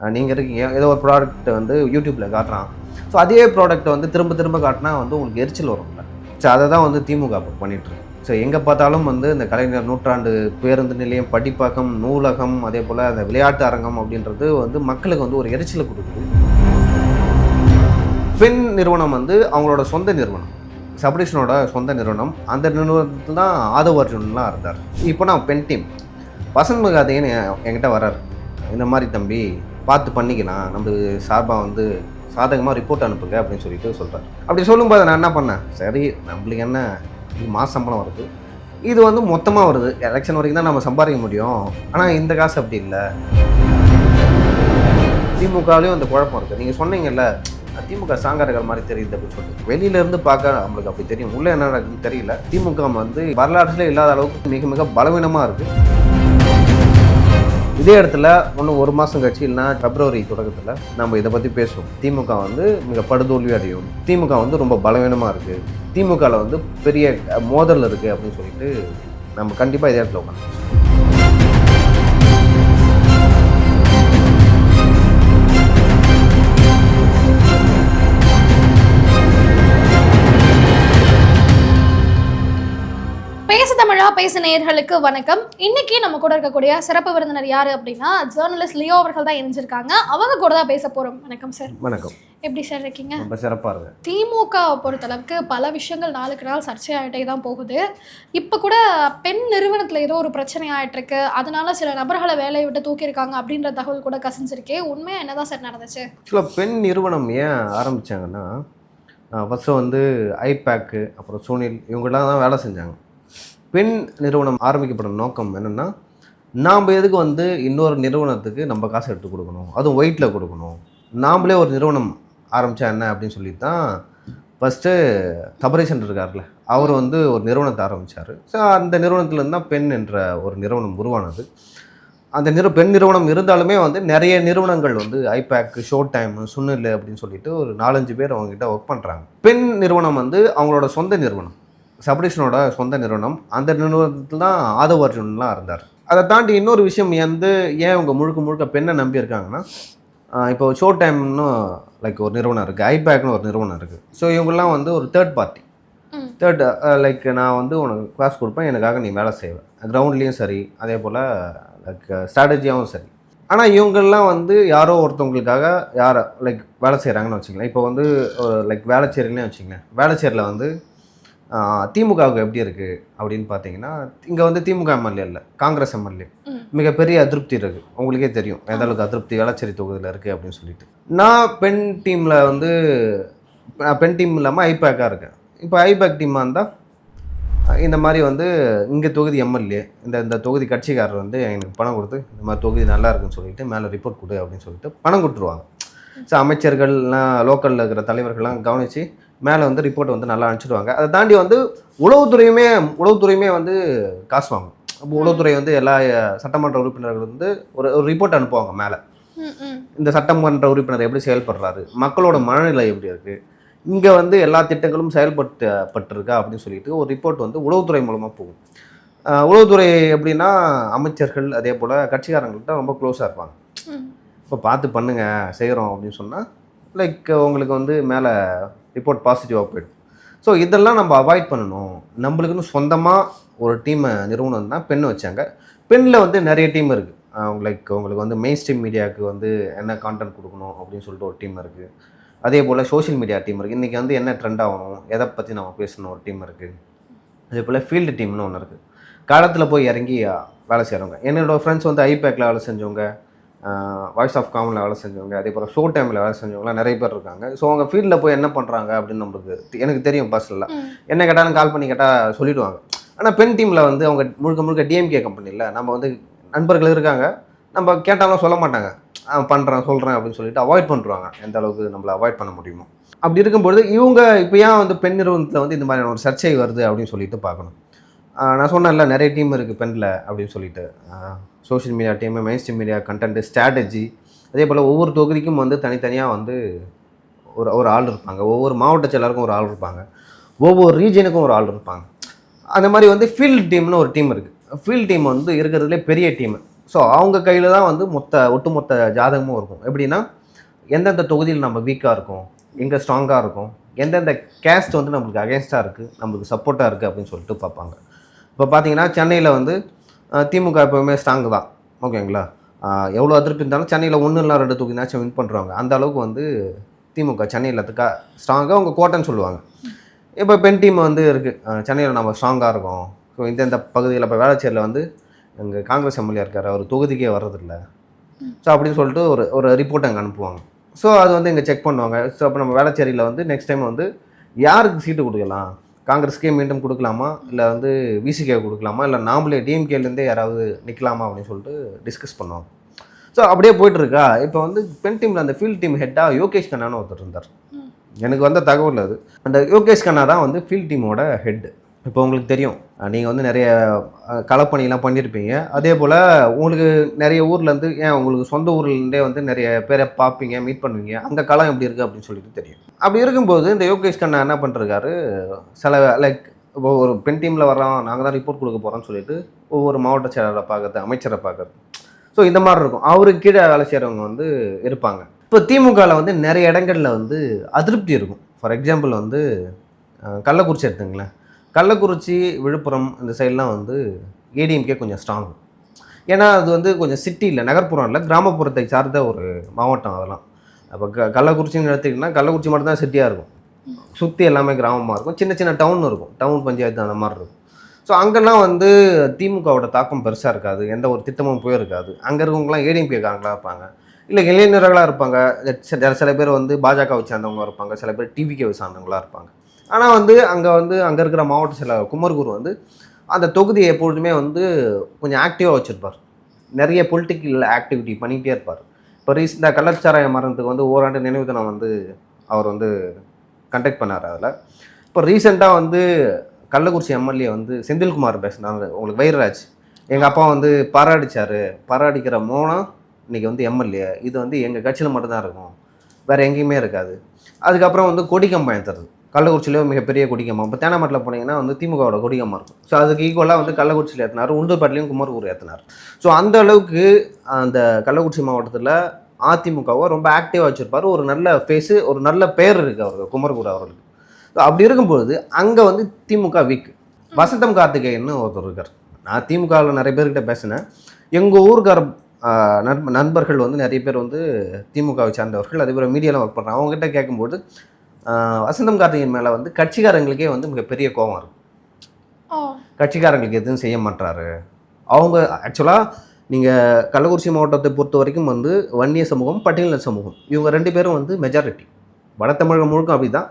நீங்கள் இருக்கீங்க ஏதோ ஒரு ப்ராடக்ட் வந்து யூடியூப்பில் காட்டுறான். ஸோ அதே ப்ராடக்ட்டை வந்து திரும்ப திரும்ப காட்டினா வந்து உங்களுக்கு எரிச்சல் வரும்ல ஸோ அதை தான் வந்து திமுக பண்ணிகிட்ருக்கு ஸோ எங்கே பார்த்தாலும் வந்து இந்த கலைஞர் நூற்றாண்டு பேருந்து நிலையம் படிப்பகம் நூலகம் அதே போல் அந்த விளையாட்டு அரங்கம் அப்படின்றது வந்து மக்களுக்கு வந்து ஒரு எரிச்சலை கொடுக்குது. பெண் நிறுவனம் வந்து அவங்களோட சொந்த நிறுவனம். சபரிஷனோட சொந்த நிறுவனம். அந்த நிறுவனத்தில் தான் ஆதவ அர்ஜுன்லாம் இருந்தார். இப்போ நான் பெண் டீம். வசந்த் மகாதேன்னு என்கிட்ட வர்றார். இந்த மாதிரி தம்பி பார்த்து பண்ணிக்கலாம். நம்ம சார்பாக வந்து சாதகமாக ரிப்போர்ட் அனுப்புங்க அப்படின்னு சொல்லிட்டு சொல்கிறார் அப்படி சொல்லும்போது நான் என்ன பண்ணேன்? சரி நம்மளுக்கு என்ன? இது மாத சம்பளம் வருது. இது வந்து மொத்தமாக வருது. எலெக்ஷன் வரைக்கும் தான் நம்ம சம்பாதிக்க முடியும். ஆனால் இந்த காசு அப்படி இல்லை. திமுகவிலையும் அந்த குழப்பம் இருக்குது நீங்கள் சொன்னீங்கல்ல திமுக சாங்காரர்கள் மாதிரி தெரியுது அப்படின்னு சொல்லிட்டு. வெளியிலேருந்து பார்க்க நம்மளுக்கு அப்படி தெரியும். உள்ளே என்ன நடக்குதுன்னு தெரியல. திமுக வந்து வரலாற்றுல இல்லாத அளவுக்கு மிக மிக பலவீனமாக இருக்குது இதே இடத்துல இன்னும் ஒரு மாதம் கழிச்சு இல்லைனா பிப்ரவரி தொடக்கத்தில் நம்ம இதை பற்றி பேசுவோம். திமுக வந்து மிக படுதோல்வி அடையும். திமுக வந்து ரொம்ப பலவீனமாக இருக்குது திமுகவில் வந்து பெரிய மோதல் இருக்குது அப்படின்னு சொல்லிட்டு நம்ம கண்டிப்பாக இதே இடத்துல உட்காந்து பேச நேயர்களுக்கு வணக்கம். இன்னைக்கு நம்ம கூட இருக்கக்கூடிய சிறப்பு விருந்தினர் யாரு அப்படின்னா ஜேர்னலிஸ்ட் லியோ அவர்கள் தான் இணைஞ்சிருக்காங்க. அவங்க கூட தான் பேச போறோம். வணக்கம் சார் வணக்கம். எப்படி சார் இருக்கீங்க? ரொம்ப சிறப்பாக இருக்கு. திமுக பொறுத்தளவுக்கு பல விஷயங்கள் நாளுக்கு நாள் சர்ச்சையாயிட்டே தான் போகுது. இப்போ கூட பெண் நிறுவனத்தில் ஏதோ ஒரு பிரச்சனை ஆயிட்டு இருக்கு அதனால சில நபர்களை வேலையை விட்டு தூக்கியிருக்காங்க அப்படின்ற தகவல் கூட கசிஞ்சிருக்கே. உண்மையா என்னதான் சார் நடந்துச்சு? ஆக்சுவலாக பெண் நிறுவனம் ஏன் ஆரம்பித்தாங்கன்னா ஃபஸ்ட்டு வந்து ஐபேக்கு அப்புறம் சுனில் இவங்கெல்லாம் தான் வேலை செஞ்சாங்க. பெண் நிறுவனம் ஆரம்பிக்கப்படும் நோக்கம் என்னென்னா நாம் எதுக்கு வந்து இன்னொரு நிறுவனத்துக்கு நம்ம காசு எடுத்து கொடுக்கணும்? அதுவும் ஒயிட்டில் கொடுக்கணும். நாம்ளே ஒரு நிறுவனம் ஆரம்பித்தா என்ன அப்படின்னு சொல்லி தான் ஃபஸ்ட்டு தபரேசன் இருக்கார்ல அவர் வந்து ஒரு நிறுவனத்தை ஆரம்பித்தார் ஸோ அந்த நிறுவனத்துலேருந்து தான் பெண் என்ற ஒரு நிறுவனம் உருவானது. அந்த நிறு பெண் நிறுவனம் இருந்தாலுமே வந்து நிறைய நிறுவனங்கள் வந்து ஐபேக் ஷோ டைம் சுனில் அப்படின்னு சொல்லிட்டு ஒரு நாலஞ்சு பேர் அவங்ககிட்ட ஒர்க் பண்ணுறாங்க பெண் நிறுவனம் வந்து அவங்களோட சொந்த நிறுவனம். சபரிஷனோட சொந்த நிறுவனம். அந்த நிறுவனத்தில் தான் ஆதவ அர்ஜுன்லாம் இருந்தார். அதை தாண்டி இன்னொரு விஷயம் வந்து ஏன் அவங்க முழுக்க முழுக்க பெண்ணை நம்பி இருக்காங்கன்னா ஆஹ் இப்போ ஷோ டைம்னு லைக் ஒரு நிறுவனம் இருக்குது ஐபேக்னு ஒரு நிறுவனம் இருக்குது ஸோ இவங்கெல்லாம் வந்து ஒரு தேர்ட் பார்ட்டி. தேர்ட் லைக் நான் வந்து உனக்கு கிளாஸ் கொடுப்பேன் எனக்காக நீ வேலை செய்வேன் கிரவுண்ட்லேயும் சரி அதே போல் லைக் ஸ்ட்ராட்டஜியாகவும் சரி. ஆனால் இவங்கெல்லாம் வந்து யாரோ ஒருத்தவங்களுக்காக யாரை லைக் வேலை செய்கிறாங்கன்னு வச்சுங்களேன் இப்போ வந்து லைக் வேலைச்சேரிலே வச்சுங்களேன் வேலைச்சேரியில் வந்து திமுகவுக்கு எப்படி இருக்குது அப்படின்னு பார்த்தீங்கன்னா இங்கே வந்து திமுக எம்எல்ஏ இல்லை காங்கிரஸ் எம்எல்ஏ. மிகப்பெரிய அதிருப்தி இருக்குது உங்களுக்கே தெரியும் எந்த அளவுக்கு அதிருப்தி வேளச்சேரி தொகுதியில் இருக்குது அப்படின்னு சொல்லிட்டு. நான் பெண் டீமில் வந்து பெண் டீம் இல்லாமல் ஐபேக்காக இருக்கேன். இப்போ ஐபேக் டீமாக இருந்தால் இந்த மாதிரி வந்து இங்கே தொகுதி எம்எல்ஏ இந்த இந்த தொகுதி கட்சிக்காரர் வந்து எனக்கு பணம் கொடுத்து இந்த மாதிரி தொகுதி நல்லா இருக்குன்னு சொல்லிட்டு மேலே ரிப்போர்ட் கொடு அப்படின்னு சொல்லிட்டு பணம் கொடுத்துருவாங்க. ஸோ அமைச்சர்கள்லாம் லோக்கலில் இருக்கிற தலைவர்கள்லாம் கவனித்து மேலே வந்து ரிப்போர்ட் வந்து நல்லா அனுப்பிச்சிடுவாங்க. அதை தாண்டி வந்து உளவுத்துறையுமே உளவுத்துறையுமே வந்து காசு வாங்கும். அப்போ உளவுத்துறை வந்து எல்லா சட்டமன்ற உறுப்பினர்கள் வந்து ஒரு ஒரு ரிப்போர்ட் அனுப்புவாங்க மேலே. இந்த சட்டமன்ற உறுப்பினர் எப்படி செயல்படுறாரு? மக்களோட மனநிலை எப்படி இருக்குது இங்கே வந்து எல்லா திட்டங்களும் செயல்பட்டு பட்டிருக்கா அப்படின்னு சொல்லிட்டு ஒரு ரிப்போர்ட் வந்து உளவுத்துறை மூலமாக போகும். உளவுத்துறை எப்படின்னா அமைச்சர்கள் அதே போல் கட்சிக்காரங்கள்ட்ட ரொம்ப க்ளோஸாக இருப்பாங்க. இப்போ பார்த்து பண்ணுங்க செய்கிறோம் அப்படின்னு சொன்னால் லைக் உங்களுக்கு வந்து மேலே ரிப்போர்ட் பாசிட்டிவாக போயிடும். ஸோ இதெல்லாம் நம்ம அவாய்ட் பண்ணணும். நம்மளுக்குன்னு சொந்தமாக ஒரு டீமை நிறுவனம் தான் பெண் வச்சாங்க. பெண்ணில் வந்து நிறைய டீம் இருக்குது லைக் உங்களுக்கு வந்து மெயின் ஸ்ட்ரீம் மீடியாவுக்கு வந்து என்ன கான்டென்ட் கொடுக்கணும் அப்படின்னு சொல்லிட்டு ஒரு டீம் இருக்குது அதே போல் சோஷியல் மீடியா டீம் இருக்குது இன்றைக்கி வந்து என்ன ட்ரெண்ட் ஆகணும் எதை பற்றி நம்ம பேசணும் ஒரு டீம் இருக்குது அதே போல் ஃபீல்டு டீம்னு ஒன்று இருக்குது காலத்தில் போய் இறங்கி வேலை செய்கிறவங்க என்னோடய ஃப்ரெண்ட்ஸ் வந்து ஐபேக்கில் வேலை செஞ்சவங்க. வாய்ஸ் ஆஃப் காமனில் வேலை செஞ்சவங்க அதே போல் ஷோ டைமில் வேலை செஞ்சவங்களாம் நிறைய பேர் இருக்காங்க. ஸோ அவங்க ஃபீல்டில் போய் என்ன பண்ணுறாங்க அப்படின்னு நம்மளுக்கு எனக்கு தெரியும் பர்சனலாக என்ன கேட்டாலும் கால் பண்ணி கேட்டால் சொல்லிடுவாங்க. ஆனால் பெண் டீமில் வந்து அவங்க முழுக்க முழுக்க டிஎம்கே கம்பெனியில் நம்ம வந்து நண்பர்கள் இருக்காங்க. நம்ம கேட்டாலும் சொல்ல மாட்டாங்க. பண்ணுறேன் சொல்கிறேன் அப்படின்னு சொல்லிட்டு அவாய்ட் பண்ணுறாங்க எந்த அளவுக்கு நம்மளை அவாய்ட் பண்ண முடியுமோ. அப்படி இருக்கும்பொழுது இவங்க இப்போ ஏன் வந்து பெண் நிறுவனத்தில் வந்து இந்த மாதிரியான ஒரு சர்ச்சை வருது அப்படின்னு சொல்லிட்டு பார்க்கணும். நான் சொன்னேன்ல நிறைய டீம் இருக்குது பெண்ணில் அப்படின்னு சொல்லிட்டு. Social media team main media content strategy அதே போல் ஒவ்வொரு தொகுதிக்கும் வந்து தனித்தனியாக வந்து ஒரு ஒரு ஆள் இருப்பாங்க. ஒவ்வொரு மாவட்ட செயலருக்கும் ஒரு ஆள் இருப்பாங்க. ஒவ்வொரு ரீஜனுக்கும் ஒரு ஆள் இருப்பாங்க. அந்த மாதிரி வந்து ஃபீல்டு டீம்னு ஒரு டீம் இருக்குது ஃபீல்டு டீம் வந்து இருக்கிறதுலே பெரிய டீம் ஸோ அவங்க கையில் தான் வந்து மொத்த ஒட்டுமொத்த ஜாதகமும் இருக்கும். எப்படின்னா எந்தெந்த தொகுதியில் நம்ம வீக்காக இருக்கோம் எங்கே ஸ்ட்ராங்காக இருக்கும் எந்தெந்த கேஸ்ட் வந்து நம்மளுக்கு அகேன்ஸ்டாக இருக்குது நம்மளுக்கு சப்போர்ட்டாக இருக்குது அப்படின்னு சொல்லிட்டு பார்ப்பாங்க. இப்போ பார்த்தீங்கன்னா சென்னையில் வந்து திமுக எப்போவுமே ஸ்ட்ராங்கு தான். ஓகேங்களா எவ்வளோ அதிருப்தி இருந்தாலும் சென்னையில் ஒன்று இல்லை ரெண்டு தூக்கினாச்சும் வின் பண்ணுறாங்க அந்த அளவுக்கு வந்து திமுக சென்னையில் இருக்கா ஸ்ட்ராங்காக அவங்க கோட்டைன்னு சொல்லுவாங்க. இப்போ பெண் டீம் வந்து இருக்குது சென்னையில் நம்ம ஸ்ட்ராங்காக இருக்கோம். ஸோ இந்தந்த பகுதியில் இப்போ வேளச்சேரியில் வந்து எங்கள் காங்கிரஸ் எம்எல்ஏ இருக்கார். அவர் தொகுதிக்கே வர்றதில்ல. ஸோ அப்படின்னு சொல்லிட்டு ஒரு ஒரு ரிப்போர்ட் அங்கே அனுப்புவாங்க. ஸோ அது வந்து இங்கே செக் பண்ணுவாங்க. ஸோ அப்போ நம்ம வேளச்சேரியில் வந்து நெக்ஸ்ட் டைம் வந்து யாருக்கு சீட்டு கொடுக்கலாம்? காங்கிரஸ்க்கே மீண்டும் கொடுக்கலாமா? இல்லை வந்து விசிகே கொடுக்கலாமா? இல்லை நாமளே டிஎம்கேலேருந்தே யாராவது நிற்கலாமா அப்படின்னு சொல்லிட்டு டிஸ்கஸ் பண்ணுவாங்க ஸோ அப்படியே போயிட்டு இருக்கா இப்போ வந்து பெண் டீமில் அந்த ஃபீல்ட் டீம் ஹெட்டாக யோகேஷ் கண்ணான்னு ஒருத்தர் இருந்தார். எனக்கு வந்த தகவல் அது. அந்த யோகேஷ் கண்ணா தான் வந்து ஃபீல்ட் டீமோட ஹெட் இப்போ உங்களுக்கு தெரியும். நீங்கள் வந்து நிறைய அஹ், களப்பணிலாம் பண்ணியிருப்பீங்க அதே போல் உங்களுக்கு நிறைய ஊர்லேருந்து ஏன் உங்களுக்கு சொந்த ஊர்லேருந்தே வந்து நிறைய பேரை பார்ப்பீங்க மீட் பண்ணுவீங்க. அங்கே களம் எப்படி இருக்குது அப்படின்னு சொல்லிட்டு தெரியும். அப்படி இருக்கும்போது இந்த யோகேஷ் கண்ணா என்ன பண்ணுறாரு சில லைக் இப்போ ஒரு பெண் டீமில் வர்றோம் நாங்கள் தான் ரிப்போர்ட் கொடுக்க போகிறோம்னு சொல்லிட்டு ஒவ்வொரு மாவட்ட செயலரை பார்க்குறது அமைச்சரை பார்க்குறது. ஸோ இந்த மாதிரி இருக்கும். அவருக்கு கீழே வேலை செய்கிறவங்க வந்து இருப்பாங்க. இப்போ திமுகவில் வந்து நிறைய இடங்களில் வந்து அதிருப்தி இருக்கும். ஃபார் எக்ஸாம்பிள் வந்து கள்ளக்குறிச்சி எடுத்துங்களேன். கள்ளக்குறிச்சி விழுப்புரம் இந்த சைட்லாம் வந்து ஏடிஎம்கே கொஞ்சம் ஸ்ட்ராங் ஏன்னா அது வந்து கொஞ்சம் சிட்டி இல்லை நகர்ப்புறம் இல்லை கிராமப்புறத்தை சார்ந்த ஒரு மாவட்டம் அதெல்லாம். அப்போ க கள்ளக்குறிச்சின்னு எடுத்துக்கிட்டிங்கன்னா கள்ளக்குறிச்சி மட்டும்தான் சிட்டியாக இருக்கும். சுற்றி எல்லாமே கிராமமாக இருக்கும். சின்ன சின்ன டவுன் இருக்கும். டவுன் பஞ்சாயத்து அந்த மாதிரி இருக்கும். ஸோ அங்கெல்லாம் வந்து திமுகவோட தாக்கம் பெருசாக இருக்காது. எந்த ஒரு திட்டமும் போயிருக்காது. அங்கே இருக்கவங்களாம் ஏடிஎம்கே காரங்களாக இருப்பாங்க. இல்லை இளைஞர்களாக இருப்பாங்க. சில பேர் வந்து பாஜகவை சார்ந்தவங்களாக இருப்பாங்க. சில பேர் டிவிகேவை சார்ந்தவங்களாக இருப்பாங்க. ஆனால் வந்து அங்கே வந்து அங்கே இருக்கிற மாவட்ட சில குமர்குரு வந்து அந்த தொகுதியை எப்பொழுதுமே வந்து கொஞ்சம் ஆக்டிவாக வச்சுருப்பார். நிறைய பொலிட்டிக்கல் ஆக்டிவிட்டி பண்ணிகிட்டே இருப்பார். இப்போ ரீசெண்டாக கள்ளச்சாராய மரணத்துக்கு வந்து ஓராண்டு நினைவு தினம் வந்து அவர் வந்து கண்டக்ட் பண்ணார் அதில். இப்போ ரீசெண்டாக வந்து கள்ளக்குறிச்சி எம்எல்ஏ வந்து செந்தில்குமார் பேசினாங்க. உங்களுக்கு வைரராஜ் எங்கள் அப்பா வந்து பாராடிச்சார். பாராடிக்கிற மோனம் இன்னைக்கு வந்து எம்எல்ஏ. இது வந்து எங்கள் கட்சியில் மட்டும்தான் இருக்கும். வேறு எங்கேயுமே இருக்காது. அதுக்கப்புறம் வந்து கொடிக்கம்பம் தருது. கள்ளக்குறிச்சியிலே மிகப்பெரிய கொடிக்கம்பம் இப்போ தேனாமட்டில் போனீங்கன்னா வந்து திமுகவோட கொடிக்கம்பம் இருக்கும். ஸோ அதுக்கு ஈக்குவலாக வந்து கள்ளக்குறிச்சியில் ஏற்றினார் உளுந்தூர்பாட்டிலையும் குமரகூர் ஏற்றினார் ஸோ அந்த அளவுக்கு அந்த கள்ளக்குறிச்சி மாவட்டத்தில் அதிமுகவை ரொம்ப ஆக்டிவாக வச்சுருப்பார். ஒரு நல்ல ஃபேஸு ஒரு நல்ல பேர் இருக்குது அவருக்கு குமரகுரு அவர்களுக்கு. ஸோ அப்படி இருக்கும்பொழுது அங்கே வந்து திமுக வீக் வசந்தம் கார்த்திகேயன்னு ஒருத்தர் இருக்கார். நான் திமுகவில் நிறைய பேர்கிட்ட பேசினேன். எங்கள் ஊருக்கார நண்பர்கள் வந்து நிறைய பேர் வந்து திமுகவை சார்ந்தவர்கள். அதே போல் மீடியாவில் ஒர்க் பண்ணுறாங்க அவங்ககிட்ட கேட்கும்போது வசந்தம் கார்த்திகேயன் மேலே வந்து கட்சிக்காரங்களுக்கே வந்து மிகப்பெரிய கோவம் இருக்கும் கட்சிக்காரங்களுக்கு எதுவும் செய்ய மாட்டாரு அவங்க ஆக்சுவலாக நீங்கள் கள்ளக்குறிச்சி மாவட்டத்தை பொறுத்த வரைக்கும் வந்து வன்னிய சமூகம் பட்டியலின சமூகம் இவங்க ரெண்டு பேரும் வந்து மெஜாரிட்டி வட தமிழகம் முழுக்க அப்படி தான்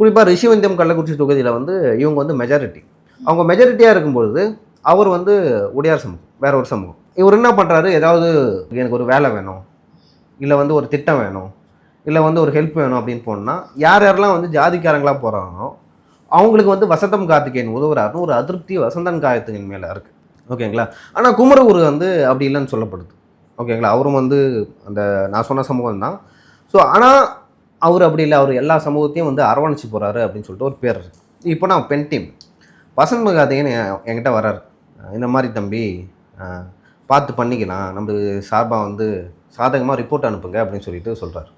குறிப்பாக ரிஷிவந்தியம் கள்ளக்குறிச்சி தொகுதியில் வந்து இவங்க வந்து மெஜாரிட்டி அவங்க மெஜாரிட்டியாக இருக்கும்பொழுது அவர் வந்து உடையார் சமூகம் வேற ஒரு சமூகம். இவர் என்ன பண்ணுறாரு ஏதாவது எனக்கு ஒரு வேலை வேணும். இல்லை வந்து ஒரு திட்டம் வேணும். இல்லை வந்து ஒரு ஹெல்ப் வேணும் அப்படின்னு போனால் யார் யாரெல்லாம் வந்து ஜாதிக்காரங்களாக போகிறாங்களோ அவங்களுக்கு வந்து வசந்தம் கார்த்திகேயன் உதவுறாருன்னு ஒரு அதிருப்தி வசந்தன் கார்த்திகேயன் மேலே இருக்குது ஓகேங்களா ஆனால் குமரகுரு வந்து அப்படி இல்லைன்னு சொல்லப்படுது. ஓகேங்களா அவரும் வந்து அந்த நான் சொன்ன சமூகம் தான். ஸோ ஆனால் அவர் அப்படி இல்லை. அவர் எல்லா சமூகத்தையும் வந்து அரவணைச்சு போகிறாரு அப்படின்னு சொல்லிட்டு ஒரு பேர் இருக்குது இப்போ நான் பெண் டீம். வசந்த் கார்த்திகேயன் என்கிட்ட வர்றாரு. இந்த மாதிரி தம்பி பார்த்து பண்ணிக்கலாம். நம்ம சார்பாக வந்து சாதகமாக ரிப்போர்ட் அனுப்புங்க அப்படின்னு சொல்லிட்டு சொல்கிறார்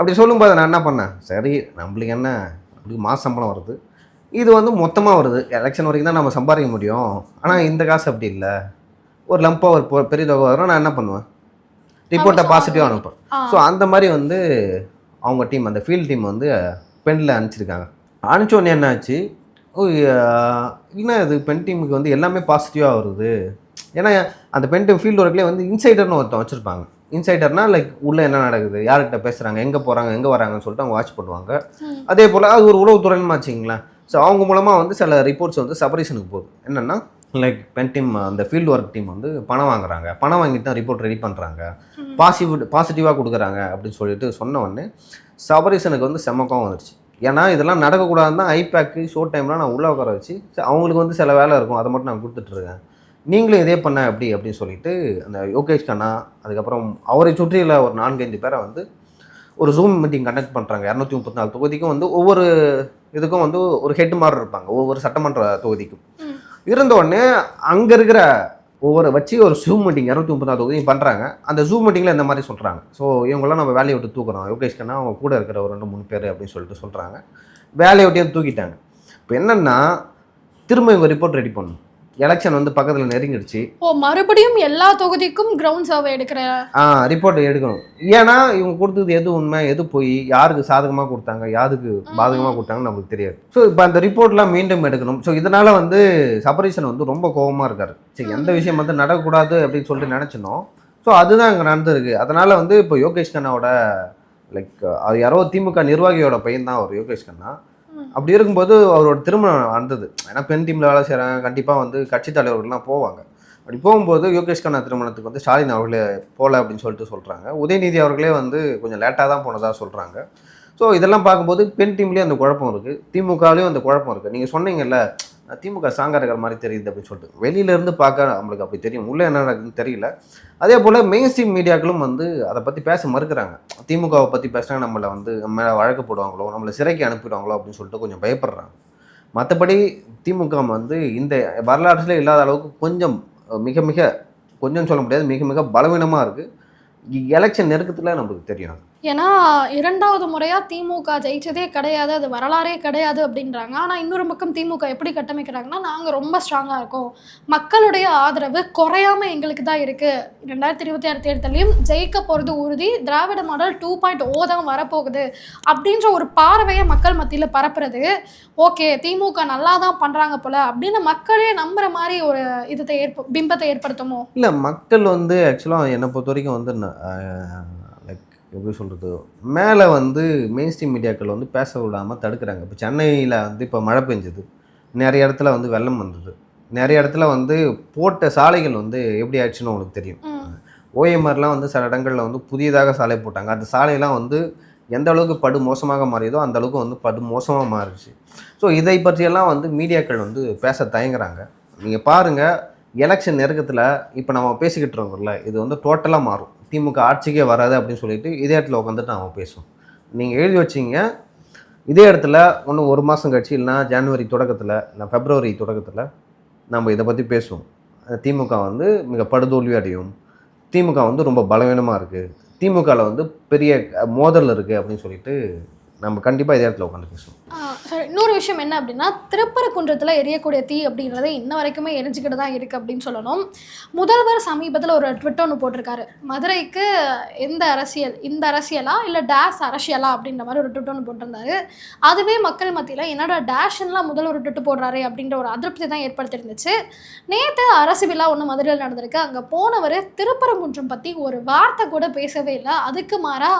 அப்படி சொல்லும்போது நான் என்ன பண்ணேன்? சரி நம்மளுக்கு என்ன? நம்மளுக்கு மாச சம்பளம் வருது. இது வந்து மொத்தமாக வருது. எலெக்ஷன் வரைக்கும் தான் நம்ம சம்பாதிக்க முடியும். ஆனால் இந்த காசு அப்படி இல்லை. ஒரு லம்பாக ஒரு பெரிய தொகை வரும் நான் என்ன பண்ணுவேன்? ரிப்போர்ட்டை பாசிட்டிவாக ஆ ஸோ அந்த மாதிரி வந்து அவங்க டீம் அந்த ஃபீல்ட் டீம் வந்து பெண்ணில் அனுப்பிச்சிருக்காங்க. அனுப்பிச்ச உடனே என்னாச்சு ஓ என்ன இது? பெண் டீமுக்கு வந்து எல்லாமே பாசிட்டிவாக வருது. ஏன்னா அந்த பெண் டீம் ஃபீல்டு ஒர்க்லேயே வந்து இன்சைடர்னு ஒருத்தன் வச்சுருப்பாங்க. இன்சைடர்னா லைக் உள்ளே என்ன நடக்குது? யார்கிட்ட பேசுகிறாங்க எங்கே போகிறாங்க எங்கே வராங்கன்னு சொல்லிட்டு அவங்க வாட்ச் பண்ணுவாங்க. அதே போல் அது ஒரு உளவுத்துறைன்னு வச்சிங்களேன் ஸோ அவங்க மூலமாக வந்து சில ரிப்போர்ட்ஸ் வந்து சபரீஷனுக்கு போகுது. என்னென்னா லைக் பென் டீம் அந்த ஃபீல்டு ஒர்க் டீம் வந்து பணம் வாங்குறாங்க. பணம் வாங்கிட்டு தான் ரிப்போர்ட் ரெடி பண்ணுறாங்க. பாசிட்டிவ் பாசிட்டிவாக கொடுக்குறாங்க அப்படின்னு சொல்லிட்டு சொன்ன உடனே சபரீஷனுக்கு வந்து செம்மக்கம் வந்துருச்சு. ஏன்னா இதெல்லாம் நடக்கக்கூடாதுன்னு தான் ஐபேக்கு ஷோ டைம்லாம் நான் உள்ளே உட்கார வச்சு அவங்களுக்கு வந்து சில வேலை இருக்கும். அதை மட்டும் நான் கொடுத்துட்ருக்கேன் நீங்களும் இதே பண்ண எப்படி அப்படின்னு சொல்லிட்டு அந்த யோகேஷ் கண்ணா அதுக்கப்புறம் அவரை சுற்றியுள்ள ஒரு நான்கைந்து பேரை வந்து ஒரு ஜூம் மீட்டிங் கண்டக்ட் பண்ணுறாங்க இரநூத்தி முப்பத்தி நாலு தொகுதிக்கும் வந்து ஒவ்வொரு இதுக்கும் வந்து ஒரு ஹெட் மாதிரி இருப்பாங்க. ஒவ்வொரு சட்டமன்ற தொகுதிக்கும். இருந்த உடனே அங்கே இருக்கிற ஒவ்வொரு வச்சு ஒரு ஜூம் மீட்டிங் இரநூத்தி முப்பதாவது தொகுதி பண்ணுறாங்க அந்த ஜூம் மீட்டிங்கில் இந்த மாதிரி சொல்கிறாங்க ஸோ இவங்கெல்லாம் நம்ம வேலையை விட்டு தூக்குறோம். யோகேஷ் கண்ணா அவங்க கூட இருக்கிற ஒரு ரெண்டு மூணு பேர் அப்படின்னு சொல்லிட்டு சொல்கிறாங்க வேலையை விட்டே தூக்கிட்டாங்க. இப்போ என்னென்னா திரும்ப இவங்க ரிப்போர்ட் ரெடி பண்ணணும். எலெக்ஷன் வந்து பக்கத்தில் நெருங்கிடுச்சு. ஓ மறுபடியும் எல்லா தொகுதிக்கும் கிரவுண்ட் சர்வே எடுக்கிற? ஆ ரிப்போர்ட் எடுக்கணும். ஏன்னா இவங்க கொடுத்தது எது உண்மை எது போய் யாருக்கு சாதகமாக கொடுத்தாங்க யாருக்கு பாதகமாக கொடுத்தாங்கன்னு நமக்கு தெரியாது. ஸோ இப்போ அந்த ரிப்போர்ட்லாம் மீண்டும் எடுக்கணும். ஸோ இதனால் வந்து சபரீசன் வந்து ரொம்ப கோபமாக இருக்காரு. சரி எந்த விஷயம் வந்து நடக்கக்கூடாது அப்படின்னு சொல்லிட்டு நினச்சினோம் ஸோ அதுதான் அங்கே நடந்திருக்கு. அதனால் வந்து இப்போ யோகேஷ் கண்ணாவோட லைக் அது யாரோ திமுக நிர்வாகியோட பையன் தான் அவர் யோகேஷ் கண்ணா. அப்படி இருக்கும்போது அவரோட திருமணம் வந்தது ஏன்னா பெண் டீமில் வேலை செய்கிறாங்க கண்டிப்பாக வந்து கட்சி தலைவர்கள்லாம் போவாங்க. அப்படி போகும்போது யோகேஷ் கண்ணா திருமணத்துக்கு வந்து ஸ்டாலின் அவர்களே போகல அப்படின்னு சொல்லிட்டு சொல்கிறாங்க உதயநிதி அவர்களே வந்து கொஞ்சம் லேட்டாக தான் போனதாக சொல்கிறாங்க ஸோ இதெல்லாம் பார்க்கும்போது பெண் டீம்லேயும் அந்த குழப்பம் இருக்குது திமுகலையும் அந்த குழப்பம் இருக்குது நீங்கள் சொன்னீங்கல்ல திமுக சாங்கா இருக்கிற மாதிரி தெரியுது அப்படின்னு சொல்லிட்டு. வெளியிலேருந்து பார்க்க நம்மளுக்கு அப்படி தெரியும். உள்ளே என்ன நடக்குதுன்னு தெரியல. அதே போல் மெயின் ஸ்ட்ரீம் மீடியாக்களும் வந்து அதை பற்றி பேச மறுக்கிறாங்க. திமுகவை பற்றி பேசினா நம்மளை வந்து மேலே வழக்கு போடுவாங்களோ நம்மளை சிறைக்கு அனுப்பிடுவாங்களோ அப்படின்னு சொல்லிட்டு கொஞ்சம் பயப்படுறாங்க. மற்றபடி திமுக வந்து இந்த வரலாற்றில் இல்லாத அளவுக்கு கொஞ்சம் மிக மிக கொஞ்சம் சொல்ல முடியாது. மிக மிக பலவீனமாக இருக்குது எலெக்ஷன் நெருக்கத்தில் நமக்கு தெரியும் அது. ஏன்னா இரண்டாவது முறையாக திமுக ஜெயிச்சதே கிடையாது அது வரலாறே கிடையாது அப்படின்றாங்க. ஆனால் இன்னொரு பக்கம் திமுக எப்படி கட்டமைக்கிறாங்கன்னா நாங்கள் ரொம்ப ஸ்ட்ராங்காக இருக்கோம். மக்களுடைய ஆதரவு குறையாம எங்களுக்கு தான் இருக்குது ரெண்டாயிரத்தி இருபத்தி ஆறு தேர்தலையும் ஜெயிக்க போகிறது உறுதி Dravida model two point O தான் வரப்போகுது அப்படின்ற ஒரு பார்வையை மக்கள் மத்தியில் பரப்புறது ஓகே திமுக நல்லா தான் பண்ணுறாங்க போல் அப்படின்னு மக்களே நம்புகிற மாதிரி ஒரு இதை ஏற்ப பிம்பத்தை ஏற்படுத்துமோ? இல்லை மக்கள் வந்து ஆக்சுவலாக என்னை பொறுத்த வரைக்கும் வந்து எப்படி சொல்கிறது மேலே வந்து மெயின் ஸ்ட்ரீம் மீடியாக்கள் வந்து பேச விடாமல் தடுக்கிறாங்க. இப்போ சென்னையில் வந்து இப்போ மழை பெஞ்சது நிறைய இடத்துல வந்து வெள்ளம் வந்தது. நிறைய இடத்துல வந்து போட்ட சாலைகள் வந்து எப்படி ஆயிடுச்சுன்னு உங்களுக்கு தெரியும். ஓஎம்ஆர்லாம் வந்து சில இடங்களில் வந்து புதியதாக சாலை போட்டாங்க. அந்த சாலையெல்லாம் வந்து எந்த அளவுக்கு படு மோசமாக மாறியதோ அந்த அளவுக்கு வந்து படு மோசமாக மாறிடுச்சு ஸோ இதை பற்றியெல்லாம் வந்து மீடியாக்கள் வந்து பேச தயங்குறாங்க. நீங்கள் பாருங்கள் எலெக்ஷன் நெருக்கத்தில் இப்போ நம்ம பேசிக்கிட்டு இருக்கோம்ல இது வந்து டோட்டலாக மாறும். திமுக ஆட்சிக்கே வராது அப்படின்னு சொல்லிட்டு இதே இடத்துல உட்காந்துட்டு அவன் பேசுவோம் நீங்கள் எழுதி வச்சிங்க. இதே இடத்துல ஒன்றும் ஒரு மாதம் கழிச்சு இல்லைனா ஜனவரி தொடக்கத்தில் இல்லை ஃபெப்ரவரி தொடக்கத்தில் நம்ம இதை பற்றி பேசுவோம். திமுக வந்து மிக படுதோல்வி அடையும். திமுக வந்து ரொம்ப பலவீனமாக இருக்குது திமுகவில் வந்து பெரிய மோதல் இருக்குது அப்படின்னு சொல்லிட்டு நம்ம கண்டிப்பாக இதே இடத்துல உட்காந்து பேசுவோம். சரி இன்னொரு விஷயம் என்ன அப்படின்னா திருப்பரங்குன்றத்தில் எரியக்கூடிய தீ அப்படிங்கிறத இன்ன வரைக்குமே எரிஞ்சுக்கிட்டு தான் இருக்குது அப்படின்னு சொல்லணும். முதல்வர் சமீபத்தில் ஒரு ட்விட் ஒன்று போட்டிருக்காரு. மதுரைக்கு எந்த அரசியல் இந்த அரசியலா இல்லை டேஷ் அரசியலா அப்படின்ற மாதிரி ஒரு ட்விட் ஒன்று போட்டிருந்தாரு. அதுவே மக்கள் மத்தியில் என்னடா டேஷன்லாம் முதல்வர் ஒரு ட்விட் போடுறாரு அப்படின்ற ஒரு அதிருப்தி தான் ஏற்படுத்தியிருந்துச்சு. நேற்று அரசு விழா ஒன்று மதுரையில் நடந்திருக்கு. அங்கே போனவர் திருப்பரங்குன்றம் பற்றி ஒரு வார்த்தை கூட பேசவே இல்லை. அதுக்கு மாறா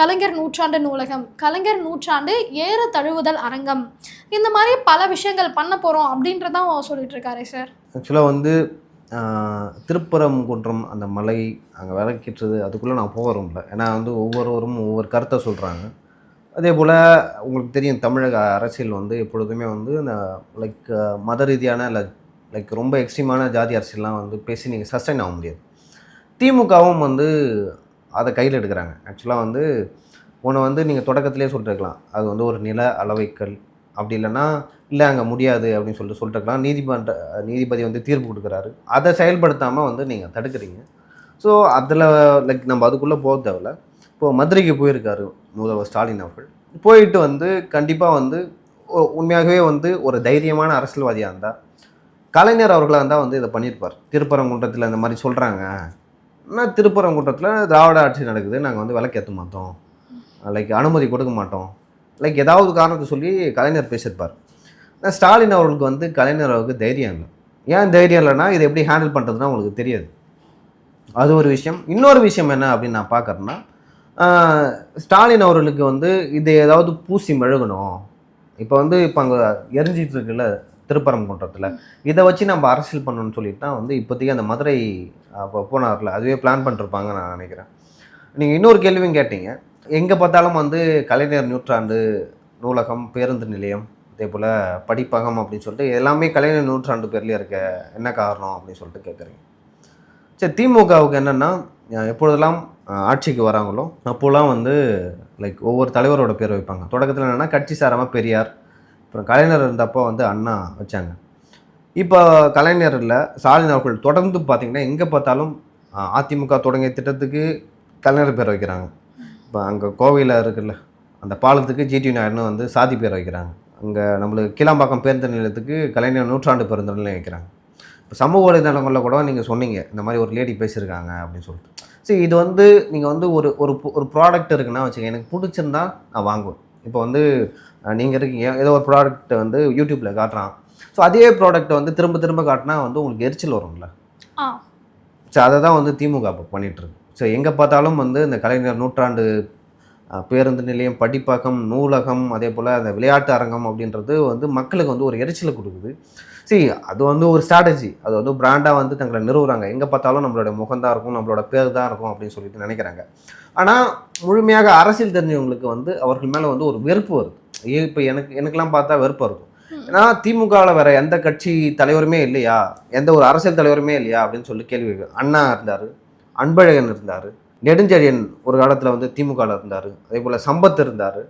கலைஞர் நூற்றாண்டு நூலகம் கலைஞர் நூற்றாண்டு ஏறு தழுவுதல் அரங்கம். இந்த மாதிரி பல விஷயங்கள் பண்ண போகிறோம் அப்படின்றதான் சொல்லிட்டு இருக்காரு சார். ஆக்சுவலாக வந்து திருப்புறம் திருப்பரங்குன்றம் அந்த மலை அங்கே விளக்கிட்டுறது அதுக்குள்ளே நான் போகிறோம்ல. ஏன்னா வந்து ஒவ்வொருவரும் ஒவ்வொரு கருத்தை சொல்கிறாங்க அதே போல் உங்களுக்கு தெரியும் தமிழக அரசியல் வந்து எப்பொழுதுமே வந்து இந்த லைக் மத ரீதியான இல்லை லைக் ரொம்ப எக்ஸ்ட்ரீமான ஜாதி அரசியல்லாம் வந்து பேசி நீங்கள் சஸ்டைன் ஆக முடியாது. திமுகவும் வந்து அதை கையில் எடுக்கிறாங்க. ஆக்சுவலாக வந்து ஒன்று வந்து நீங்கள் தொடக்கத்திலே சொல்லிட்டுருக்கலாம் அது வந்து ஒரு நில அளவைக்கல். அப்படி இல்லைன்னா இல்லை அங்கே முடியாது அப்படின்னு சொல்லிட்டு சொல்லிட்டுருக்கலாம் நீதிமன்ற நீதிபதி வந்து தீர்ப்பு கொடுக்குறாரு. அதை செயல்படுத்தாமல் வந்து நீங்கள் தடுக்கிறீங்க. ஸோ அதில் லைக் நம்ம அதுக்குள்ளே போக தேவையில்ல. இப்போது மதுரைக்கு போயிருக்காரு முதல்வர் ஸ்டாலின் அவர்கள். போயிட்டு வந்து கண்டிப்பாக வந்து உண்மையாகவே வந்து ஒரு தைரியமான அரசியல்வாதியாக இருந்தால் கலைஞர் அவர்களாக இருந்தால் வந்து இதை பண்ணியிருப்பார். திருப்பரங்குன்றத்தில் இந்த மாதிரி சொல்கிறாங்க ஆனால் திருப்பரங்குன்றத்தில் திராவிட ஆட்சி நடக்குது நாங்கள் வந்து விளக்கேற்ற மாட்டோம். லைக் அனுமதி கொடுக்க மாட்டோம். லைக் ஏதாவது காரணத்தை சொல்லி கலைஞர் பேசியிருப்பார். ஆனால் ஸ்டாலின் அவர்களுக்கு வந்து கலைஞர் அவருக்கு தைரியம் இல்லை. ஏன் தைரியம் இல்லைன்னா இதை எப்படி ஹேண்டில் பண்ணுறதுனா உங்களுக்கு தெரியாது. அது ஒரு விஷயம். இன்னொரு விஷயம் என்ன அப்படின்னு நான் பார்க்குறேன்னா ஸ்டாலின் அவர்களுக்கு வந்து இது ஏதாவது பூசி மெழுகணும். இப்போ வந்து இப்போ அங்கே எரிஞ்சிட்டு இருக்குல்ல திருப்பரங்குன்றத்தில் இதை வச்சு நம்ம அரசியல் பண்ணணும்னு சொல்லிட்டு தான் வந்து இப்போதைக்கு அந்த மதுரை அப்போ போனார்ல அதுவே பிளான் பண்ணிருப்பாங்க நான் நினைக்கிறேன். நீங்கள் இன்னொரு கேள்வியும் கேட்டீங்க. எங்கே பார்த்தாலும் வந்து கலைஞர் நூற்றாண்டு நூலகம் பேருந்து நிலையம் அதே போல் படிப்பகம் அப்படின்னு சொல்லிட்டு எல்லாமே கலைஞர் நூற்றாண்டு பேர்லேயே இருக்க என்ன காரணம் அப்படின்னு சொல்லிட்டு கேட்குறீங்க சரி திமுகவுக்கு என்னென்னா எப்பொழுதெல்லாம் ஆட்சிக்கு வராங்களோ அப்போலாம் வந்து லைக் ஒவ்வொரு தலைவரோட பேர் வைப்பாங்க. தொடக்கத்தில் என்னென்னா கட்சி சாராமல் பெரியார் அப்புறம் கலைஞர் இருந்தப்போ வந்து அண்ணா வச்சாங்க. இப்போ கலைஞரில் ஸ்டாலின் அவர்கள் தொடர்ந்து பார்த்திங்கன்னா எங்கே பார்த்தாலும் அதிமுக தொடங்கிய திட்டத்துக்கு கலைஞர் பேர் வைக்கிறாங்க. இப்போ அங்கே கோவையில் இருக்குல்ல அந்த பாலத்துக்கு ஜிடி நாயுடுன்னு வந்து சாதி பேர் வைக்கிறாங்க. அங்கே நம்மளுக்கு கீழாம்பாக்கம் பேருந்து நிலையத்துக்கு கலைஞர் நூற்றாண்டு பேருந்து நிலையம் வைக்கிறாங்க இப்போ சமூக வலைதளங்களில் கூட நீங்கள் சொன்னீங்க இந்த மாதிரி ஒரு லேடி பேசியிருக்காங்க அப்படின்னு சொல்லிட்டு. சரி இது வந்து நீங்கள் வந்து ஒரு ஒரு ஒரு ப்ராடக்ட் இருக்குன்னா வச்சுக்கோங்க எனக்கு பிடிச்சிருந்தா நான் வாங்குவேன். இப்போ வந்து நீங்கள் இருக்கீங்க ஏதோ ஒரு ப்ராடக்ட் வந்து யூடியூப்பில் காட்டுறான். ஸோ அதே ப்ராடக்ட்டை வந்து திரும்ப திரும்ப காட்டினா வந்து உங்களுக்கு எரிச்சல் வரும்ல. ஆ. ஸோ அதை தான் வந்து திமுக இப்போ பண்ணிகிட்ருக்கு ஸோ எங்கே பார்த்தாலும் வந்து இந்த கலைஞர் நூற்றாண்டு பேருந்து நிலையம் படிப்பகம் நூலகம் அதே போல் அந்த விளையாட்டு அரங்கம் அப்படின்றது வந்து மக்களுக்கு வந்து ஒரு எரிச்சலை கொடுக்குது. சரி அது வந்து ஒரு ஸ்ட்ராட்டஜி அது வந்து பிராண்டாக வந்து தங்களை நிறுவுறாங்க. எங்கே பார்த்தாலும் நம்மளோட முகம் தான் இருக்கும் நம்மளோட பேர் தான் இருக்கும் அப்படின்னு சொல்லிட்டு நினைக்கிறாங்க. ஆனால் முழுமையாக அரசியல் தெரிஞ்சவங்களுக்கு வந்து அவர்கள் மேலே வந்து ஒரு வெறுப்பு வருது. இப்போ எனக்கு எனக்கெல்லாம் பார்த்தா வெறுப்பு வருது ஏன்னா திமுகவில் வேற எந்த கட்சி தலைவருமே இல்லையா? எந்த ஒரு அரசியல் தலைவருமே இல்லையா? அப்படின்னு சொல்லி கேள்வி. அண்ணா இருந்தார். அன்பழகன் இருந்தார். நெடுஞ்செழியன் ஒரு காலத்தில் வந்து திமுகவில் இருந்தார். அதே போல் சம்பத் இருந்தார்.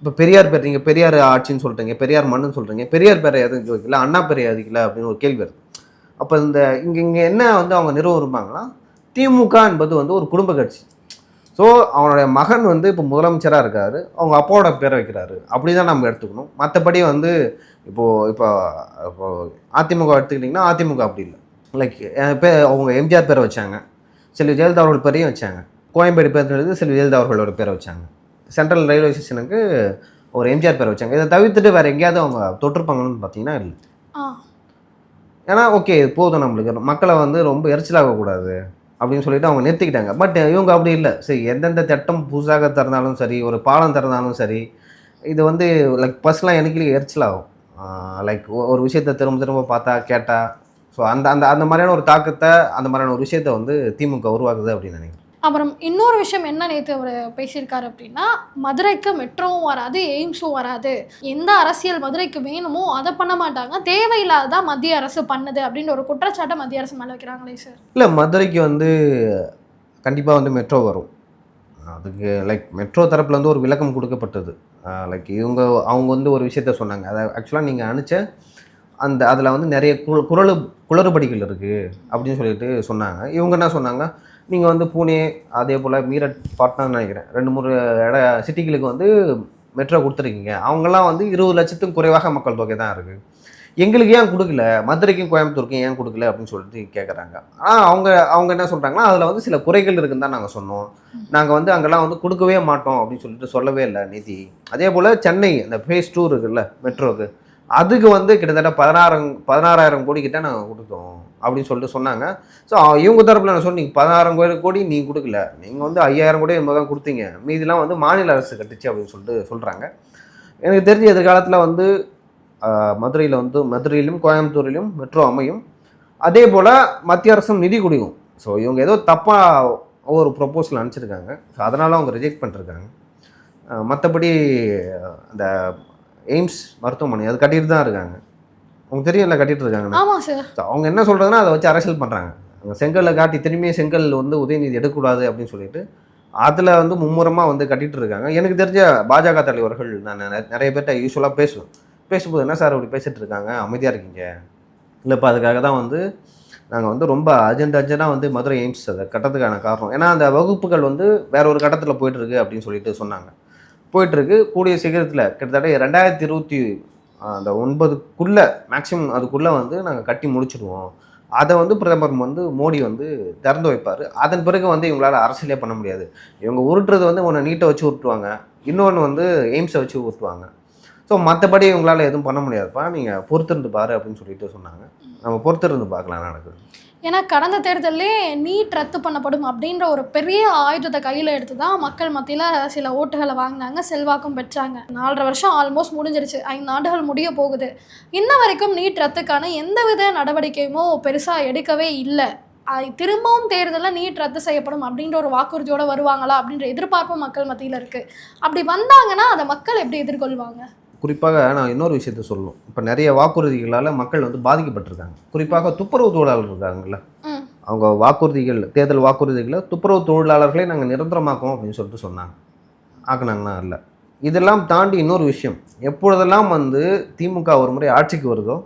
இப்போ பெரியார் பேர் நீங்கள் பெரியார் ஆட்சின்னு சொல்கிறீங்க பெரியார் மண்ணுன்னு சொல்கிறீங்க பெரியார் பேரை எதுக்கு வைக்கல? அண்ணா பேரை எதுக்கல? அப்படின்னு ஒரு கேள்வி வருது. அப்போ இந்த இங்கே இங்கே என்ன வந்து அவங்க நிறுவ விரும்பாங்கன்னா திமுக என்பது வந்து ஒரு குடும்ப கட்சி. ஸோ அவனுடைய மகன் வந்து இப்போ முதலமைச்சராக இருக்காரு. அவங்க அப்பாவோட பேரை வைக்கிறாரு. அப்படி தான் நம்ம எடுத்துக்கணும். மற்றபடி வந்து இப்போது இப்போ இப்போ அதிமுக எடுத்துக்கிட்டிங்கன்னா அதிமுக அப்படி இல்லை. லைக் அவங்க எம்ஜிஆர் பேரை வச்சாங்க. செல்வி ஜெயலலிதா அவர்கள் பேரையும் வச்சாங்க. கோயம்பேடு பேர் எழுதி செல்வி ஜெயலலிதா அவர்களோட பேரை வச்சாங்க. சென்ட்ரல் ரயில்வே ஸ்டேஷனுக்கு ஒரு எம்ஜிஆர் பேரை வச்சாங்க. இதை தவிர்த்துட்டு வேறு எங்கேயாவது அவங்க தொட்டிருப்பாங்கன்னு பார்த்தீங்கன்னா இல்லை. ஏன்னா ஓகே இது போதும் நம்மளுக்கு. மக்களை வந்து ரொம்ப எரிச்சலாகக்கூடாது அப்படின்னு சொல்லிட்டு அவங்க நிறுத்திக்கிட்டாங்க. பட் இவங்க அப்படி இல்லை. சரி எந்தெந்த திட்டம் புதுசாக திறந்தாலும் சரி ஒரு பாலம் திறந்தாலும் சரி இது வந்து லைக் ஃபஸ்ட்லாம் எனக்கு எரிச்சலாகும். லைக் ஒரு விஷயத்தை திரும்ப திரும்ப பார்த்தா கேட்டா ஸோ அந்த அந்த அந்த மாதிரியான ஒரு தாக்கத்தை அந்த மாதிரியான ஒரு விஷயத்தை வந்து திமுக உருவாக்குது அப்படின்னு நினைக்கிறேன். அப்புறம் இன்னொரு விஷயம் என்ன நேற்று அவர் பேசியிருக்காரு அப்படின்னா மதுரைக்கு மெட்ரோவும் வராது எய்ம்ஸும் வராது. எந்த அரசியல் மதுரைக்கு வேணுமோ அதை பண்ண மாட்டாங்க. தேவையில்லாததான் மத்திய அரசு பண்ணுது அப்படின்னு ஒரு குற்றச்சாட்டை மத்திய அரசு மேலே வைக்கிறாங்களே சார். இல்லை மதுரைக்கு வந்து கண்டிப்பாக வந்து மெட்ரோ வரும். அதுக்கு லைக் மெட்ரோ தரப்புலேருந்து ஒரு விளக்கம் கொடுக்கப்பட்டது. லைக் இவங்க அவங்க வந்து ஒரு விஷயத்த சொன்னாங்க. அதை ஆக்சுவலாக நீங்கள் அனுப்பிச்ச அந்த அதில் வந்து நிறைய குள குரலு குளறுபடிகள் இருக்குது அப்படின்னு சொல்லிட்டு சொன்னாங்க. இவங்க என்ன சொன்னாங்க? நீங்கள் வந்து பூனே அதே போல் மீரட் பாட்னான்னு நினைக்கிறேன். ரெண்டு மூணு இட சிட்டிகளுக்கு வந்து மெட்ரோ கொடுத்துருக்கீங்க. அவங்கெல்லாம் வந்து இருபது லட்சத்துக்கும் குறைவாக மக்கள் தொகை தான் இருக்குது எங்களுக்கு ஏன் கொடுக்கல? மதுரைக்கும் கோயம்புத்தூருக்கும் ஏன் கொடுக்கல? அப்படின்னு சொல்லிட்டு கேட்குறாங்க ஆனால் அவங்க அவங்க என்ன சொல்கிறாங்கன்னா அதில் வந்து சில குறைகள் இருக்குன்னு தான் நாங்கள் சொன்னோம். நாங்கள் வந்து அங்கெல்லாம் வந்து கொடுக்கவே மாட்டோம் அப்படின்னு சொல்லிட்டு சொல்லவே இல்லை நிதி. அதே போல் சென்னை அந்த ஃபேஸ் டூ இருக்குல்ல மெட்ரோக்கு அதுக்கு வந்து கிட்டத்தட்ட பதினாறாயிரம் பதினாறாயிரம் கோடி கிட்ட நாங்கள் கொடுத்தோம் அப்படின்னு சொல்லிட்டு சொன்னாங்க. ஸோ இவங்க தரப்பில் நான் சொன்னீங்க பதினாயிரம் கோடி கோடி நீங்கள் கொடுக்கல. நீங்கள் வந்து ஐயாயிரம் கோடி என்பது தான் கொடுத்தீங்க. மீதிலாம் வந்து மாநில அரசு கட்டுச்சு அப்படின்னு சொல்லிட்டு சொல்கிறாங்க எனக்கு தெரிஞ்ச எதிர்காலத்தில் வந்து மதுரையில் வந்து மதுரையிலும் கோயம்புத்தூரிலும் மெட்ரோ அமையும். அதே போல் மத்திய அரசும் நிதி கொடுக்கும் ஸோ இவங்க ஏதோ தப்பாக ஒரு ப்ரொப்போசல் அனுப்பிச்சிருக்காங்க. ஸோ அதனால் அவங்க ரிஜெக்ட் பண்ணிருக்காங்க. மற்றபடி அந்த எய்ம்ஸ் மருத்துவமனை அது கட்டிட்டு தான் இருக்காங்க. உங்களுக்கு தெரியும்ல கட்டிட்டு இருக்காங்க ஆமாம் சார் அவங்க என்ன சொல்கிறதுனா அதை வச்சு அரசியல் பண்ணுறாங்க அங்கே செங்கல்லை காட்டி திரும்பியும் செங்கல் வந்து உதயநிதி எடுக்கக்கூடாது அப்படின்னு சொல்லிட்டு அதில் வந்து மும்முரமாக வந்து கட்டிட்டு இருக்காங்க. எனக்கு தெரிஞ்ச பாஜக தலைவர்கள் நான் நிறைய பேர்கிட்ட யூஸ்வலாக பேசுவேன். பேசும்போது என்ன சார் இப்படி பேசிட்டு இருக்காங்க? அமைதியாக இருக்கீங்க. இல்லைப்பா அதுக்காக தான் வந்து நாங்கள் வந்து ரொம்ப அர்ஜென்ட் அர்ஜென்ட்டாக வந்து மதுரை எய்ம்ஸ் அதை கட்டத்துக்கான காரணம். ஏன்னா அந்த வகுப்புகள் வந்து வேற ஒரு கட்டத்தில் போயிட்டு இருக்கு அப்படின்னு சொல்லிட்டு சொன்னாங்க. போயிட்டுருக்கு. கூடிய சீக்கிரத்தில் கிட்டத்தட்ட ரெண்டாயிரத்தி இருபத்தி அந்த ஒன்பதுக்குள்ளே மேக்ஸிமம் அதுக்குள்ளே வந்து நாங்கள் கட்டி முடிச்சிடுவோம் அதை வந்து பிரதமர் வந்து மோடி வந்து திறந்து வைப்பார். அதன் பிறகு வந்து இவங்களால் அரசியலே பண்ண முடியாது. இவங்க உருட்டுறது வந்து ஒன்று நீட்டை வச்சு உருட்டுவாங்க. இன்னொன்று வந்து எய்ம்ஸை வச்சு உருட்டுவாங்க. ஸோ மற்றபடி இவங்களால் எதுவும் பண்ண முடியாதுப்பா. நீங்கள் பொறுத்திருந்து பாரு அப்படின்னு சொல்லிட்டு சொன்னாங்க. நம்ம பொறுத்திருந்து பார்க்கலாம் நடக்குது. ஏன்னா கடந்த தேர்தலே நீட் ரத்து பண்ணப்படும் அப்படின்ற ஒரு பெரிய ஆயுதத்தை கையில் எடுத்து தான் மக்கள் மத்தியில் சில ஓட்டுகளை வாங்கினாங்க செல்வாக்கும் பெற்றாங்க. நாலரை வருஷம் ஆல்மோஸ்ட் முடிஞ்சிருச்சு. ஐந்து ஆண்டுகள் முடிய போகுது. இன்ன வரைக்கும் நீட் ரத்துக்கான எந்தவித நடவடிக்கையுமோ பெருசாக எடுக்கவே இல்லை. திரும்பவும் தேர்தலில் நீட் ரத்து செய்யப்படும் அப்படின்ற ஒரு வாக்குறுதியோடு வருவாங்களா அப்படின்ற எதிர்பார்ப்பும் மக்கள் மத்தியில் இருக்குது அப்படி வந்தாங்கன்னா அதை மக்கள் எப்படி எதிர்கொள்வாங்க? குறிப்பாக நான் இன்னொரு விஷயத்த சொல்லணும். இப்போ நிறைய வாக்குறுதிகளால் மக்கள் வந்து பாதிக்கப்பட்டிருக்காங்க. குறிப்பாக துப்புரவு தொழிலாளர் இருக்காங்கல்ல. அவங்க வாக்குறுதிகள் தேர்தல் வாக்குறுதிகளை துப்புரவு தொழிலாளர்களை நாங்கள் நிரந்தரமாக்குவோம் அப்படின்னு சொல்லிட்டு சொன்னாங்க. ஆக்குனாங்கன்னா இல்லை. இதெல்லாம் தாண்டி இன்னொரு விஷயம். எப்பொழுதெல்லாம் வந்து திமுக ஒரு முறை ஆட்சிக்கு வருதோ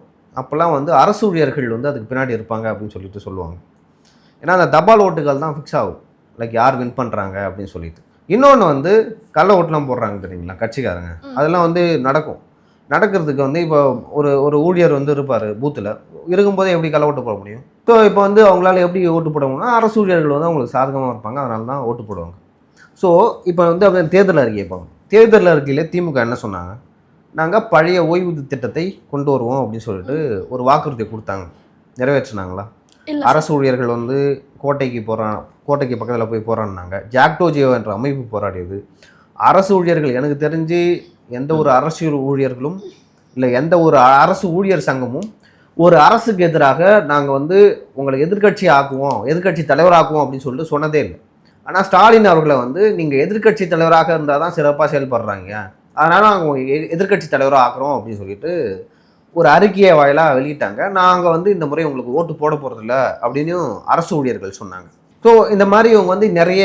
அப்போல்லாம் வந்து அரசு ஊழியர்கள் வந்து அதுக்கு பின்னாடி இருப்பாங்க அப்படின்னு சொல்லிட்டு சொல்லுவாங்க. ஏன்னா அந்த தபால் ஓட்டுகள் தான் ஃபிக்ஸ் ஆகும். லைக் யார் வின் பண்ணுறாங்க அப்படின்னு சொல்லிட்டு. இன்னொன்று வந்து கள்ள ஓட்டுலாம் போடுறாங்க தெரியுங்களா? கட்சிக்காரங்க. அதெல்லாம் வந்து நடக்கும். நடக்கிறதுக்கு வந்து இப்போ ஒரு ஒரு ஊழியர் வந்து இருப்பார் பூத்தில். இருக்கும்போதே எப்படி கள்ள ஓட்டு போட முடியும்? ஸோ இப்போ வந்து அவங்களால எப்படி ஓட்டு போட முடியும்னா அரசு ஊழியர்கள் வந்து அவங்களுக்கு சாதகமாக இருப்பாங்க. அதனால தான் ஓட்டு போடுவாங்க. ஸோ இப்போ வந்து அப்படியே தேர்தல் அறிக்கை இப்போ தேர்தல் அறிக்கையில் திமுக என்ன சொன்னாங்க? நாங்கள் பழைய ஓய்வூதிய திட்டத்தை கொண்டு வருவோம் அப்படின்னு சொல்லிட்டு ஒரு வாக்குறுதியை கொடுத்தாங்க. நிறைவேற்றினாங்களா? அரசு ஊழியர்கள் வந்து கோட்டைக்கு போகிறான் கோட்டைக்கு பக்கத்தில் போய் போகிறான்னாங்க ஜாக்டோஜியோ என்ற அமைப்பு போராடியது. அரசு ஊழியர்கள் எனக்கு தெரிஞ்சு எந்த ஒரு அரசியல் ஊழியர்களும் இல்லை எந்த ஒரு அரசு ஊழியர் சங்கமும் ஒரு அரசுக்கு எதிராக நாங்கள் வந்து உங்களை எதிர்க்கட்சி ஆக்குவோம் எதிர்க்கட்சி தலைவராக்குவோம் அப்படின்னு சொல்லிட்டு சொன்னதே இல்லை. ஆனால் ஸ்டாலின் அவர்களை வந்து நீங்கள் எதிர்க்கட்சி தலைவராக இருந்தால் தான் சிறப்பாக செயல்படுறாங்க. அதனால் நாங்கள் எதிர்க்கட்சி தலைவராக ஆக்குறோம் அப்படின்னு சொல்லிட்டு ஒரு அறிக்கையை வாயிலாக வெளியிட்டாங்க. நாங்கள் வந்து இந்த முறை உங்களுக்கு ஓட்டு போட போகிறதில்ல அப்படின்னு அரசு ஊழியர்கள் சொன்னாங்க. ஸோ இந்த மாதிரி இவங்க வந்து நிறைய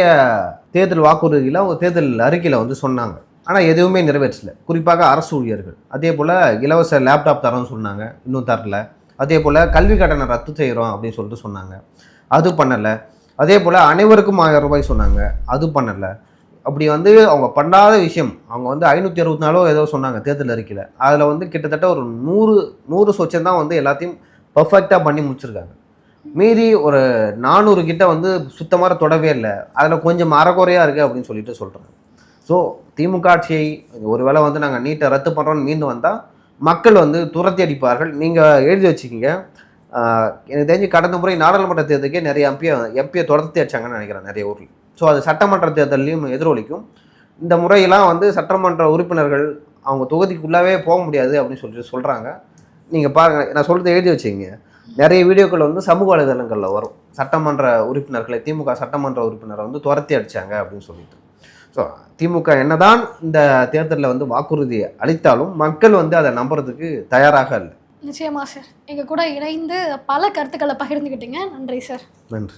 தேர்தல் வாக்குறுதியில் அவங்க தேர்தல் அறிக்கையில் வந்து சொன்னாங்க. ஆனால் எதுவுமே நிறைவேற்றலை. குறிப்பாக அரசு ஊழியர்கள். அதே போல் இலவச லேப்டாப் தரோம்னு சொன்னாங்க. இன்னும் தரல. அதே போல் கல்வி கடனை ரத்து செய்கிறோம் அப்படின்னு சொல்லிட்டு சொன்னாங்க. அது பண்ணலை. அதே போல் அனைவருக்கும் ஆயிரம் ரூபாய் சொன்னாங்க. அது பண்ணலை. அப்படி வந்து அவங்க பண்ணாத விஷயம் அவங்க வந்து ஐநூற்றி அறுபத்தி நாலோ ஏதோ சொன்னாங்க தேர்தல் அறிக்கையில். அதில் வந்து கிட்டத்தட்ட ஒரு நூறு நூறு சொச்சம் தான் வந்து எல்லாத்தையும் பர்ஃபெக்டாக பண்ணி முடிச்சிருக்காங்க. மீறி ஒரு நானூறு கிட்ட வந்து சுத்தமாக தொடவே இல்லை. அதில் கொஞ்சம் அறகுறையாக இருக்குது அப்படின்னு சொல்லிட்டு சொல்கிறாங்க ஸோ திமுக ஆட்சியை ஒருவேளை வந்து நாங்கள் நீட்டை ரத்து பண்ணுறோன்னு மீண்டு வந்தால் மக்கள் வந்து துரத்தி அடிப்பார்கள். நீங்கள் எழுதி வச்சுக்கிங்க. எனக்கு தெரிஞ்சு கடந்த முறை நாடாளுமன்ற தேர்தலுக்கே நிறைய எம்பியை எம்பியை துரத்தி அடிச்சாங்கன்னு நினைக்கிறேன் நிறைய ஊரில். ஸோ அது சட்டமன்ற தேர்தலையும் எதிரொலிக்கும். இந்த முறையெல்லாம் வந்து சட்டமன்ற உறுப்பினர்கள் அவங்க தொகுதிக்குள்ளாவே போக முடியாது அப்படின்னு சொல்லிட்டு சொல்கிறாங்க நீங்கள் பாருங்கள் நான் சொல்கிறது எழுதி வச்சுங்க நிறைய வீடியோக்கள் வந்து சமூக வலைதளங்களில் வரும். சட்டமன்ற உறுப்பினர்களை திமுக சட்டமன்ற உறுப்பினரை வந்து துரத்தி அடிச்சாங்க அப்படின்னு சொல்லிட்டு. ஸோ திமுக என்னதான் இந்த தேர்தலில் வந்து வாக்குறுதி அளித்தாலும் மக்கள் வந்து அதை நம்புறதுக்கு தயாராக இல்லை. நிச்சயமா சார். எங்க கூட இணைந்து பல கருத்துக்களை பகிர்ந்துக்கிட்டீங்க நன்றி சார். நன்றி.